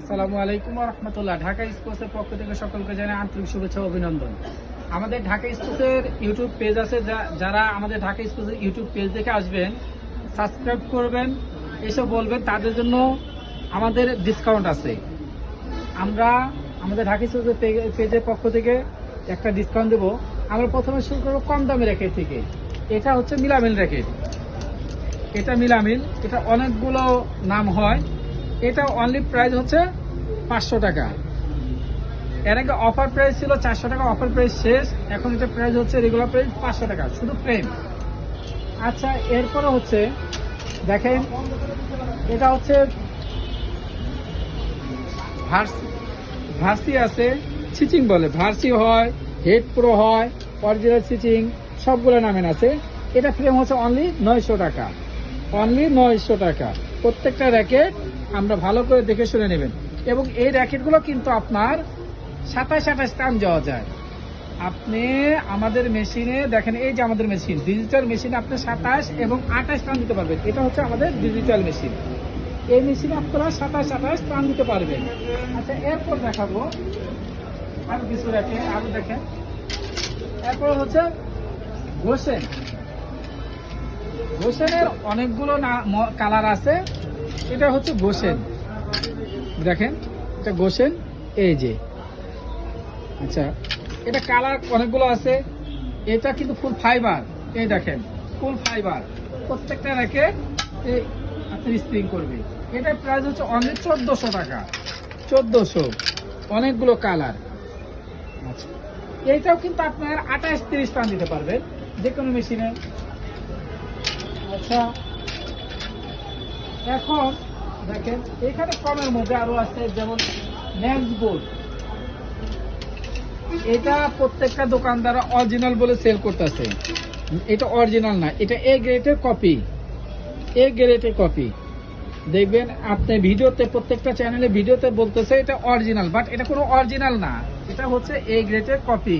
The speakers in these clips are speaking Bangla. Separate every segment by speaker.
Speaker 1: আসসালামু আলাইকুম রহমতুল্লাহ। ঢাকা স্পোর্টসের পক্ষ থেকে সকলকে জানাই আন্তরিক শুভেচ্ছা অভিনন্দন। আমাদের ঢাকা স্পোর্টসের ইউটিউব পেজ আছে যারা আমাদের ঢাকা স্পোর্টসের ইউটিউব পেজ দেখে আসবেন, সাবস্ক্রাইব করবেন, এসব বলবেন, তাদের জন্য আমাদের ডিসকাউন্ট আছে। আমরা আমাদের ঢাকা স্পোর্টসের পেজের পক্ষ থেকে একটা ডিসকাউন্ট দেবো। আমরা প্রথমে শুরু করব কম দামি র্যাকেট থেকে। এটা হচ্ছে মিলামিল র্যাকেট। এটা মিলামিল। এটা অনেকগুলো নাম হয়। এটা অনলি প্রাইস হচ্ছে পাঁচশো টাকা। এর আগে অফার প্রাইস ছিল চারশো টাকা অফার প্রাইস শেষ। এখন এটা প্রাইস হচ্ছে রেগুলার প্রাইস পাঁচশো টাকা, শুধু ফ্রেম আচ্ছা এরপরে হচ্ছে, দেখেন, এটা হচ্ছে ভার্সি আছে সিচিং বলে। ভার্সি হয়, হেড প্রো হয় অরিজিনাল সিচিং সবগুলো নামেন আছে। এটা ফ্রেম হচ্ছে অনলি নয়শো টাকা। অনলি নয়শো টাকা। প্রত্যেকটা র্যাকেট আমরা ভালো করে দেখে শুনে নেবেন। এবং এই র্যাকেটগুলো কিন্তু আপনার সাতাশ আঠাশ টান যাওয়া যায়। আপনি আমাদের মেশিনে দেখেন, এই যে আমাদের মেশিন ডিজিটাল মেশিনে আপনি সাতাশ এবং আঠাশ টান দিতে পারবেন। এটা হচ্ছে আমাদের ডিজিটাল মেশিন এই মেশিনে আপনারা সাতাশ আঠাশ টান দিতে পারবেন। আচ্ছা এরপর দেখাবো। আরও কিছু র্যাকেট আরও দেখেন। এরপর হচ্ছে হোসেন গোসেনের অনেকগুলো কালার আছে। এটা হচ্ছে গোসেন। দেখেন, এটা গোসেন, এই যে। আচ্ছা এটা কালার অনেকগুলো আছে। এটা কিন্তু ফুল ফাইবার। এই দেখেন, ফুল ফাইবার। প্রত্যেকটা রেখে আপনি স্প্রিং করবে এটার প্রাইস হচ্ছে অনেক চোদ্দোশো টাকা। চোদ্দোশো। অনেকগুলো কালার। আচ্ছা এইটাও কিন্তু আপনার আঠাশ, তিরিশ টান দিতে পারবেন। যে কোনো মেশিনে। আচ্ছা এখন দেখেন, এখানে কমের মধ্যে আরও আছে যেমন ম্যাক্স বোর্ড এটা প্রত্যেকটা দোকানদার অরিজিনাল বলে সেল করতেছে। এটা অরিজিনাল না, এটা এ গ্রেটের কপি এ গ্রেডের কপি দেখবেন, আপনি ভিডিওতে, প্রত্যেকটা চ্যানেলে ভিডিওতে বলতেছে এটা অরিজিনাল বাট এটা কোনো অরিজিনাল না। এটা হচ্ছে এ গ্রেটের কপি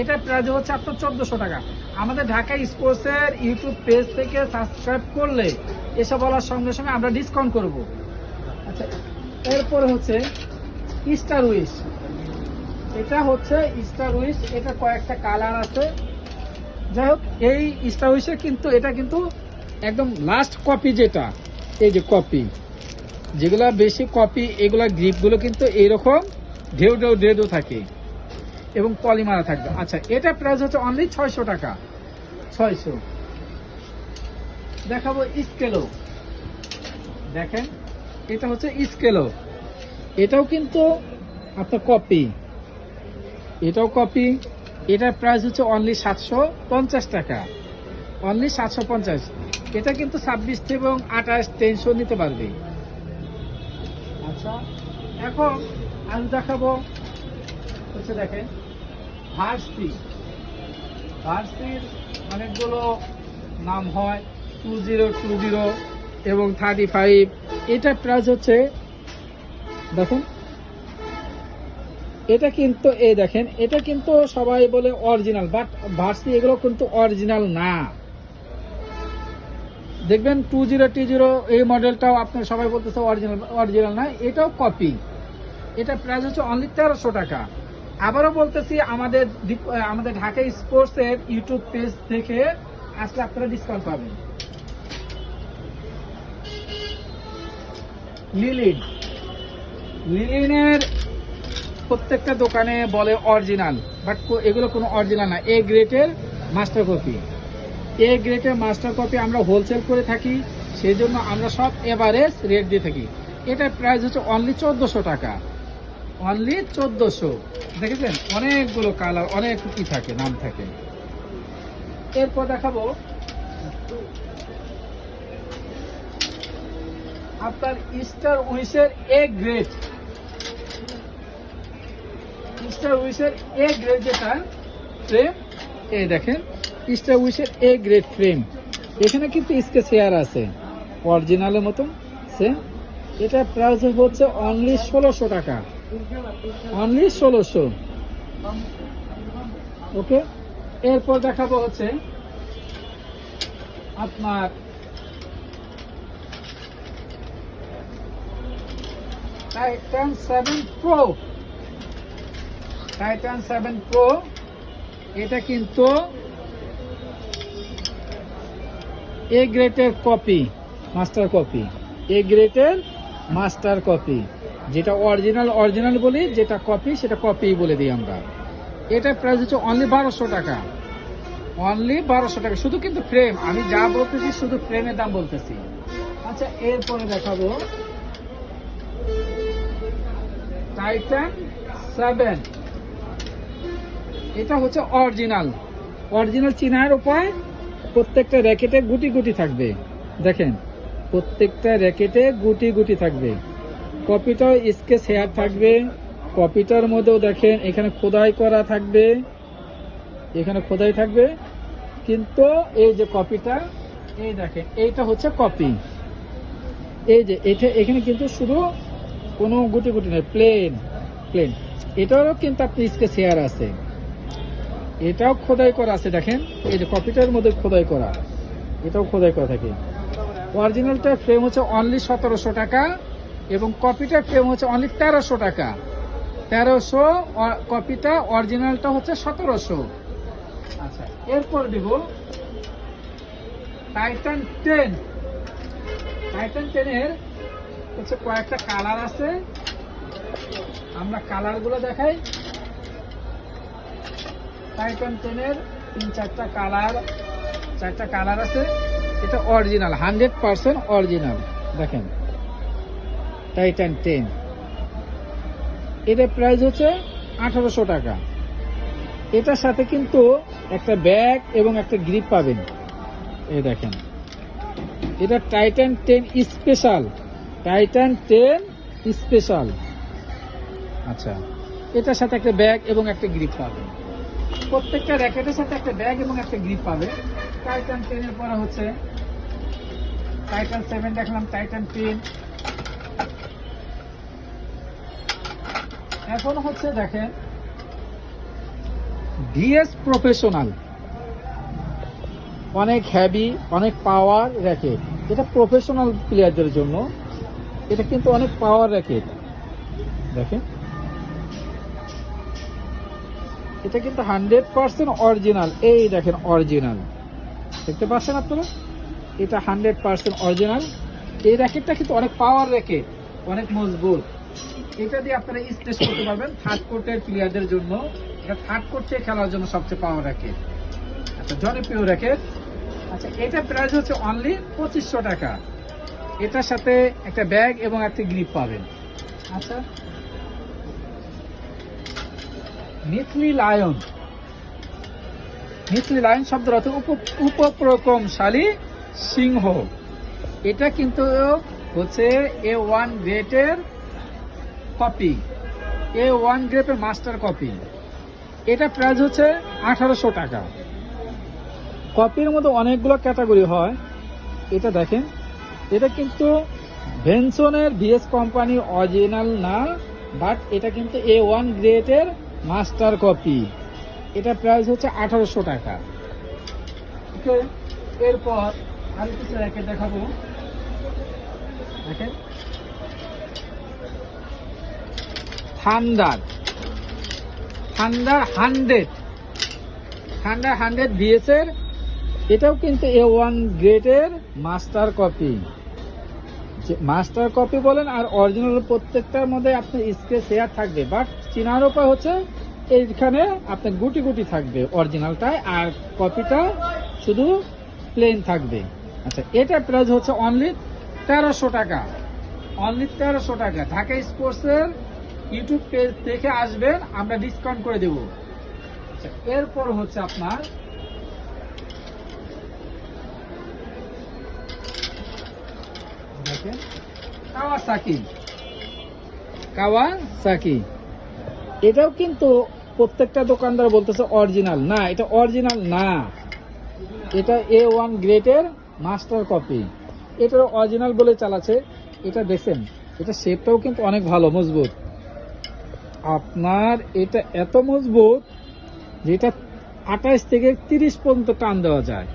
Speaker 1: এটা প্রাইস হচ্ছে আপনার চোদ্দশো টাকা। আমাদের ঢাকা স্পোর্টসের ইউটিউব পেজ থেকে সাবস্ক্রাইব করলে এসব বলার সঙ্গে সঙ্গে আমরা ডিসকাউন্ট করব। আচ্ছা এরপরে হচ্ছে স্টার উইশ এটা হচ্ছে স্টার উইশ এটা কয়েকটা কালার আছে। যাই হোক, এই স্টার উইশের কিন্তু, এটা কিন্তু একদম লাস্ট কপি যেটা, এই যে কপি যেগুলা বেশি কপি এগুলা গ্রিপগুলো কিন্তু এইরকম ঢেউ ঢেউ ঢেউ থাকে। এবং পলিমারা থাকবে। আচ্ছা এটা প্রাইস হচ্ছে অনলি ছয়শো টাকা। ছয়শো। দেখাবো স্কেলো দেখেন, এটা হচ্ছে স্কেলো এটাও কিন্তু আপনার কপি এটাও কপি এটার প্রাইস হচ্ছে অনলি সাতশো পঞ্চাশ টাকা। অনলি সাতশো পঞ্চাশ। এটা কিন্তু ছাব্বিশ এবং আঠাশ টেনশো নিতে পারবে। আচ্ছা এখন আমি দেখাবো। হচ্ছে দেখেন ভার্সি ভার্সির অনেকগুলো নাম হয় টু জিরো টু জিরো এবং থার্টি ফাইভ এটার প্রাইস হচ্ছে, দেখুন। এটা কিন্তু, এই দেখেন, এটা কিন্তু সবাই বলে অরিজিনাল বাট ভার্সি এগুলো কিন্তু অরিজিনাল না। দেখবেন টু জিরো টু জিরো এই মডেলটাও আপনার সবাই বলতেছে অরিজিনাল অরিজিনাল না, এটাও কপি এটা প্রাইস হচ্ছে অনলি তেরোশো টাকা। আবারও বলতেছি, আমাদের আমাদের ঢাকা স্পোর্টস এর ইউটিউব পেজ থেকে আসলে আপনারা ডিসকাউন্ট পাবেন। লিলিন। লিলিনের প্রত্যেকটা দোকানে বলে অরিজিনাল বাট এগুলো কোনো অরিজিনাল না। এ গ্রেটের মাস্টার কপি এ গ্রেটের মাস্টার কপি আমরা হোলসেল করে থাকি, সেই জন্য আমরা সব এভারেজ রেট দিয়ে থাকি। এটার প্রাইস হচ্ছে অনলি চোদ্দোশো টাকা। অনলি চোদ্দোশো। দেখেছেন? অনেকগুলো কালার, অনেক কি থাকে, নাম থাকে। এরপর দেখাবো আপনার ইস্টার উইসের এ গ্রেড ইস্টার উইসের এ গ্রেড যেটা ফ্রেম এই দেখেন, ইস্টার উইসের এ গ্রেড ফ্রেম এখানে কিন্তু স্কেচ হেয়ার আছে অরিজিনালের মতন সেম এটা প্রাইস হচ্ছে অনলি ষোলোশো টাকা। অনলি ষোলোশো। ওকে, এরপর দেখাবো হচ্ছে আপনার Titan seven pro Titan seven pro এটা কিন্তু এ গ্রেটের কপি মাস্টার কপি এ গ্রেটের মাস্টার কপি যেটা অরিজিনাল অরিজিনাল বলি, যেটা কপি সেটা কপি বলে দিই আমরা। এটা প্রাইস হচ্ছে অনলি বারোশো টাকা। অনলি বারোশো টাকা। শুধু কিন্তু ফ্রেম আমি যা বলতেছি, শুধু ফ্রেমের দাম বলতেছি। আচ্ছা এরপরে দেখাবো। টাইটান সেভেন এটা হচ্ছে অরিজিনাল অরিজিনাল চিনার উপায় প্রত্যেকটা র্যাকেটে গুটি গুটি থাকবে। দেখেন। প্রত্যেকটা র্যাকেটে গুটি গুটি থাকবে। কপিটাও স্কেচ হেয়ার থাকবে। কপিটার মধ্যেও দেখেন, এখানে খোদাই করা থাকবে। এখানে খোদাই থাকবে। কিন্তু এই যে কপিটা, এই দেখেন, এইটা হচ্ছে কপি। এই যে, এটা এখানে কিন্তু শুধু কোনো গুটি গুটি নয়, প্লেন প্লেন। এটারও কিন্তু আপনি স্কেচ হেয়ার আছে। এটাও খোদাই করা আছে, দেখেন। এই যে কপিটার মধ্যে খোদাই করা। এটাও খোদাই করা থাকে। অরিজিনালটার ফ্রেম হচ্ছে অনলি সতেরোশো টাকা এবং কপিটার ফ্রেম হচ্ছে অনলি তেরোশো টাকা। তেরোশো কপিটা অরিজিনালটা হচ্ছে সতেরোশো। আচ্ছা এরপর দিব টাইটান টেন টাইটান টেনের হচ্ছে কয়েকটা কালার আছে। আমরা কালারগুলো দেখাই। টাইটান টেনের তিন, চারটা কালার চারটা কালার আছে। এটা অরিজিনাল, হান্ড্রেড পার্সেন্ট অরিজিনাল। দেখেন টাইটান টেন এটার প্রাইস হচ্ছে আঠারোশো টাকা। এটার সাথে কিন্তু একটা ব্যাগ এবং একটা গ্রিপ পাবেন। এই দেখেন, এটা Titan ten special Titan ten special আচ্ছা এটার সাথে একটা ব্যাগ এবং একটা গ্রিপ পাবেন। প্রত্যেকটা র্যাকেটের সাথে একটা ব্যাগ এবং একটা গ্রিপ পাবে। টাইটান টেনের পরে হচ্ছে টাইটান সেভেন দেখলাম টাইটান টেন এখন হচ্ছে দেখেন ভিএস প্রফেশনাল অনেক হ্যাভি অনেক পাওয়ার র্যাকেট এটা প্রফেশনাল প্লেয়ারদের জন্য। এটা কিন্তু অনেক পাওয়ার র্যাকেট দেখেন। এটা কিন্তু হান্ড্রেড পার্সেন্ট অরিজিনাল। এই দেখেন, অরিজিনাল। দেখতে পাচ্ছেন আপনারা? এটা হান্ড্রেড পার্সেন্ট অরিজিনাল। এই র্যাকেটটা কিন্তু অনেক পাওয়ার র্যাকেট, অনেক মজবুত। এটা দিয়ে আপনারা স্টেজ করতে পারবেন থার্ড কোর্টের প্লেয়ারদের জন্য। এটা থার্ড কোর্টে খেলার জন্য সবচেয়ে পাওয়ার র্যাকেট। আচ্ছা জনপ্রিয় র্যাকেট। আচ্ছা এটা প্রাইস হচ্ছে অনলি পঁচিশশো টাকা। এটার সাথে একটা ব্যাগ এবং একটা গ্রিপ পাবেন। আচ্ছা মিথলি লায়ন। মিথলি লায়ন শব্দের অর্থ উপ- উপপ্রকমশালী সিংহ। এটা কিন্তু হচ্ছে এ ওয়ান গ্রেটের কপি। এ ওয়ান গ্রেপের মাস্টার কপি। এটা প্রাইস হচ্ছে আঠারোশো টাকা। কপির মধ্যে অনেকগুলো ক্যাটাগরি হয়। এটা দেখেন। এটা কিন্তু ভেনসনের ভিএস কোম্পানি অরিজিনাল না বাট এটা কিন্তু এ ওয়ান গ্রেডের মাস্টার কপি। এটা প্রাইস হচ্ছে আঠারোশো টাকা। ওকে এরপর আর কিছু র্যাকেট দেখাবো। দেখেন। Thunder thunder hundred. Thunder hundred VS এর এটাও কিন্তু এ ওয়ান গ্রেডের মাস্টার কপি। মাস্টার কপি বলেন আর অরিজিনাল প্রত্যেকটার মধ্যে আপনার স্কেচ শেয়ার থাকবে। বাট চিনার উপায় হচ্ছে এইখানে আপনার গুটি গুটি থাকবে অরিজিনালটায় আর কপিটা শুধু প্লেন থাকবে। আচ্ছা এটা প্রাইস হচ্ছে অনলি তেরোশো টাকা। অনলি তেরোশো টাকা। ঢাকা স্পোর্টসের ইউটিউব পেজ থেকে আসবেন, আমরা ডিসকাউন্ট করে দেব। আচ্ছা এরপর হচ্ছে আপনার দেখেন কাওয়াসাকি কাওয়াসাকি এটাও কিন্তু প্রত্যেকটা দোকানদার বলতেছে অরিজিনাল। না, এটা অরিজিনাল না। এটা এ ওয়ান গ্রেটের মাস্টার কপি। এটা অরিজিনাল বলে চালাচ্ছে। এটা দেখেন এটা শেপটাও কিন্তু অনেক ভালো, মজবুত। আপনার এটা এত মজবুত যেটা আঠাশ থেকে তিরিশ পর্যন্ত টান দেওয়া যায়।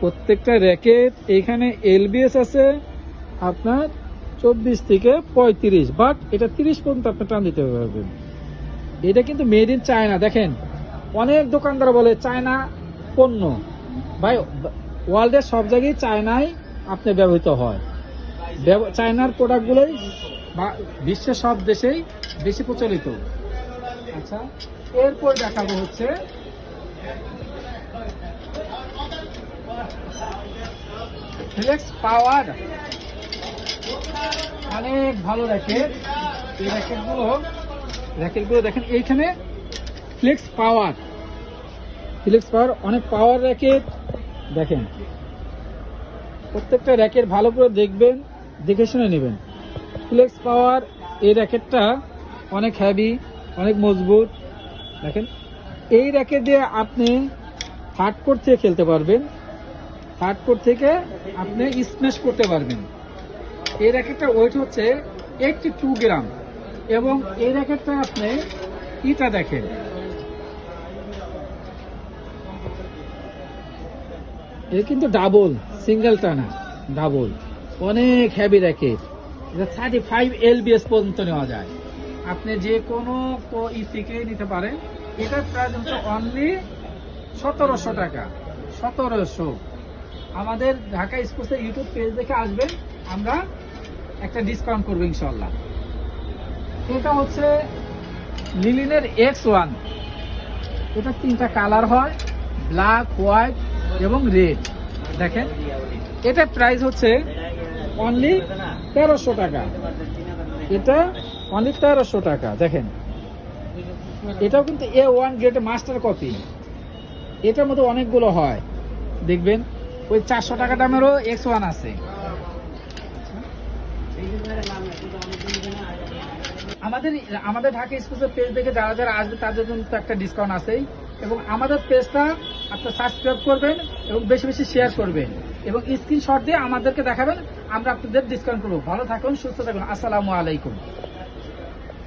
Speaker 1: প্রত্যেকটা র্যাকেট, এখানে এলবিএস আছে আপনার চব্বিশ থেকে পঁয়ত্রিশ বাট এটা তিরিশ পর্যন্ত আপনি টান দিতে পারবেন। এটা কিন্তু মেড ইন চায়না দেখেন, অনেক দোকানদার বলে চায়না পণ্য। ভাই ওয়ার্ল্ডের সব জায়গায় চায়নায় আপনি ব্যবহৃত হয়। চায়নার প্রোডাক্টগুলোই বা বিশ্বের সব দেশেই বেশি প্রচলিত। আচ্ছা এরপর দেখাবো হচ্ছে ফ্লেক্স পাওয়ার অনেক ভালো র্যাকেট এই র্যাকেটগুলো র্যাকেটগুলো দেখেন, এইখানে ফ্লেক্স পাওয়ার ফ্লেক্স পাওয়ার অনেক পাওয়ার র্যাকেট দেখেন, প্রত্যেকটা র্যাকেট ভালো করে দেখবেন, দেখে শুনে নেবেন। ফ্লেক্স পাওয়ার এই র্যাকেটটা অনেক হ্যাভি অনেক মজবুত। দেখেন, এই র্যাকেট দিয়ে আপনি হার্ড কোর্ট থেকে খেলতে পারবেন। হার্ড কোর্ট থেকে আপনি স্ম্যাশ করতে পারবেন। এই র্যাকেটটার ওয়েট হচ্ছে এইটটি টু গ্রাম। এবং এই র্যাকেটটা আপনি ইটা দেখেন। এটা কিন্তু ডাবল সিঙ্গেল টানা ডাবল অনেক হ্যাভি র্যাকেট। এটা থার্টি ফাইভ এলবিএস পর্যন্ত নেওয়া যায়। আপনি যে কোনো ই থেকে নিতে পারেন। এটার প্রাইস হচ্ছে অনলি সতেরোশো টাকা। সতেরোশো। আমাদের ঢাকা স্পোর্টসের ইউটিউব পেজ দেখে আসবেন। আমরা একটা ডিসকাউন্ট করব ইনশাল্লাহ এটা হচ্ছে লিলিনের এক্স ওয়ান এটা তিনটা কালার হয় ব্ল্যাক হোয়াইট এবং রেড দেখেন, এটা প্রাইস হচ্ছে অনলি তেরোশো টাকা। এটা অনলি তেরোশো টাকা, দেখেন। এটাও কিন্তু A one grade master copy এটার মধ্যে অনেকগুলো হয়। দেখবেন, ওই চারশো টাকা দামেরও এক্স ওয়ান আছে। আমাদের আমাদের ঢাকা স্পোর্টসের পেজ দেখে যারা যারা আসবে, তাদের জন্য তো একটা ডিসকাউন্ট আছেই। এবং আমাদের পেজটা আপনার সাবস্ক্রাইব করবেন এবং বেশি বেশি শেয়ার করবেন। এবং স্ক্রিনশট দিয়ে আমাদেরকে দেখাবেন, আমরা আপনাদের ডিসকাউন্ট করব। ভালো থাকুন, সুস্থ থাকুন। আসসালামু আলাইকুম।